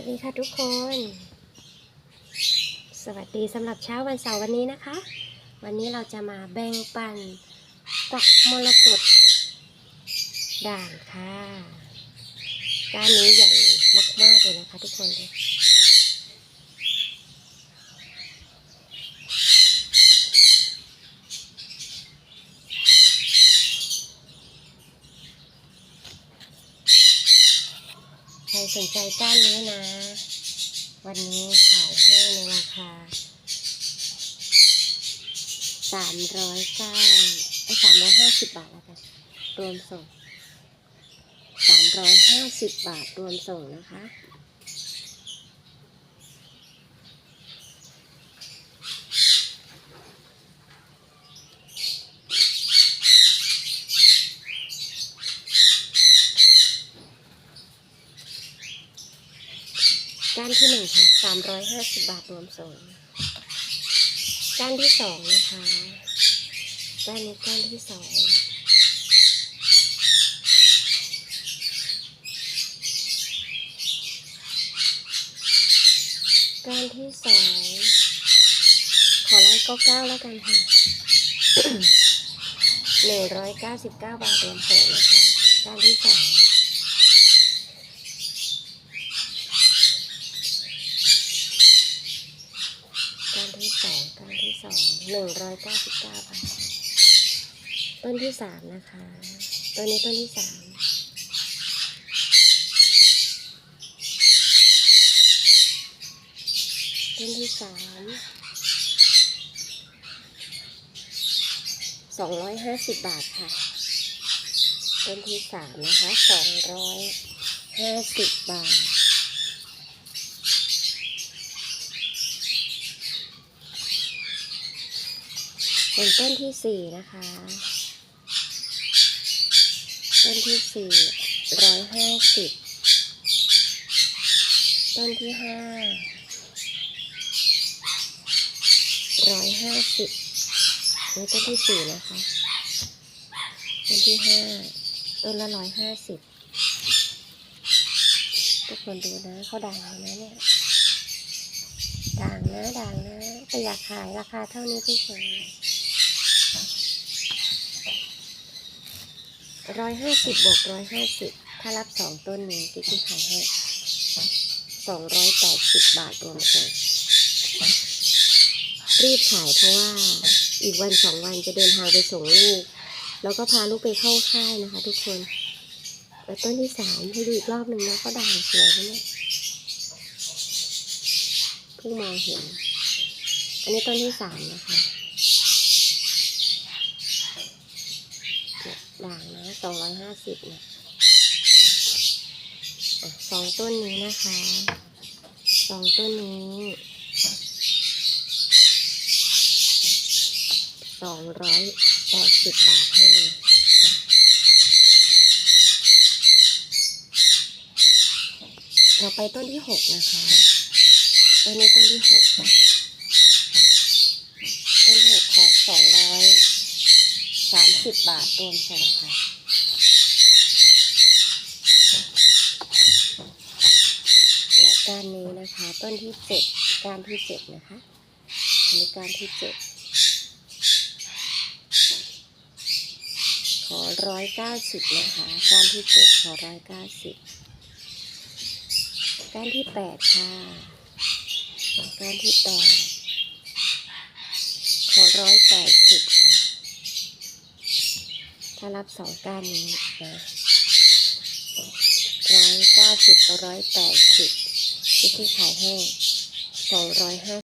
สดีค่ะทุกคน สวัสดีสำหรับเช้าวันเสาร์วันนี้นะคะ วันนี้เราจะมาแบ่งปันกักมรกตด่างค่ะ ก้านนี้ใหญ่มากๆเลยนะคะทุกคนเลย ใคร สนใจก้านนี้นะ วันนี้ขายให้ในราคาสามร้อยเก้าไอ้สามร้อยห้าสิบบาทแล้วกันรวมส่งสามร้อยห้าสิบบาทรวมส่งนะคะ ก้านที่หนึ่งค่ะสามร้อยห้าสิบบาทรวมส่งก้านที่สองนะคะก้านนี้ก้านที่สองก้านที่สองขอไลค์ก็เก้าแล้วกันค่ะหนึ่งร้อยเก้าสิบเก้าบาทรวมส่งนะคะก้านที่สอง ก้านที่ สองก้านที่สองหนึ่งร้อยเก้าสิบเก้าบาทต้นที่สามนะคะต้นนี้ต้นที่สามต้นที่สามสองร้อยห้าสิบบาทค่ะต้นที่สามนะคะสองร้อยห้าสิบบาท เป็นต้นที่สี่นะคะ ต้นที่สี่ร้อยห้าสิบต้นที่ห้าร้อยห้าสิบนี่ต้นที่สี่นะคะ ต้นที่ห้าต้นละร้อยห้าสิบทุกคนดูนะเขาด่างนะเนี่ยด่างนะด่างนะแต่อยากขายราคาเท่านี้เฉย ร้อยห้าสิบบวกร้อยห้าสิบถ้ารับสองต้นนี้กิ๊กขายให้สองร้อยแปดสิบบาทรวมส่งรีบขายเพราะว่าอีกวันสองวันจะเดินทางไปส่งลูก แล้วก็พาลูกไปเข้าค่ายนะคะ ทุกคนแล้วต้นที่สามให้ดูอีกรอบหนึ่งนะก็ด่างสวยนะเนี่ยเพิ่งมองเห็น อันนี้ต้นที่สามนะคะเนี่ย ด่างนะสองร้อยห้าสิบเนี่ยสองต้นนี้นะคะสองต้นนี้สองร้อยแปดสิบบาทให้เลยเราไปต้นที่หกนะคะ ต้นนี้ต้นที่หกต้นที่หกขอสองร้อย สิบบาทรวมส่งค่ะและก้านนี้นะคะ ต้นที่เจ็ดก้านที่เจ็ดนะคะอันนี้ก้านที่เจ็ดขอร้อยเก้าสิบนะคะก้านที่เจ็ดขอร้อยเก้าสิบก้านที่แปดค่ะก้านที่แปดขอร้อยแปดสิบค่ะ ถ้ารับสองก้านนี้นะร้อยเก้าสิบร้อยแปดสิบที่ที่ขายให้สองร้อยห้า